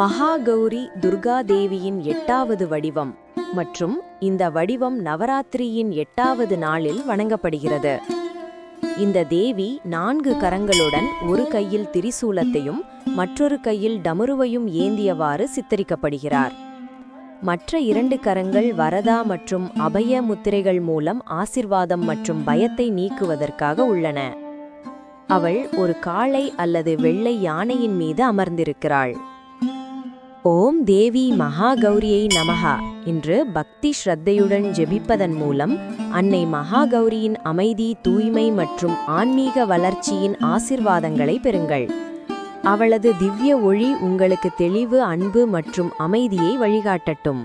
மகாகௌரி துர்கா தேவியின் எட்டாவது வடிவம் மற்றும் இந்த வடிவம் நவராத்திரியின் எட்டாவது நாளில் வணங்கப்படுகிறது. இந்த தேவி நான்கு கரங்களுடன் ஒரு கையில் திரிசூலத்தையும் மற்றொரு கையில் டமருவையும் ஏந்தியவாறு சித்தரிக்கப்படுகிறார். மற்ற இரண்டு கரங்கள் வரதா மற்றும் அபய முத்திரைகள் மூலம் ஆசிர்வாதம் மற்றும் பயத்தை நீக்குவதற்காக உள்ளன. அவள் ஒரு காளை அல்லது வெள்ளை யானையின் மீது அமர்ந்திருக்கிறாள். ஓம் தேவி மகா கௌரியை நமகா என்று பக்தி ஸ்ரத்தையுடன் ஜெபிப்பதன் மூலம் அன்னை மகா கௌரியின் அமைதி தூய்மை மற்றும் ஆன்மீக வளர்ச்சியின் ஆசிர்வாதங்களை பெறுங்கள். அவளது திவ்ய ஒளி உங்களுக்கு தெளிவு அன்பு மற்றும் அமைதியை வழிகாட்டட்டும்.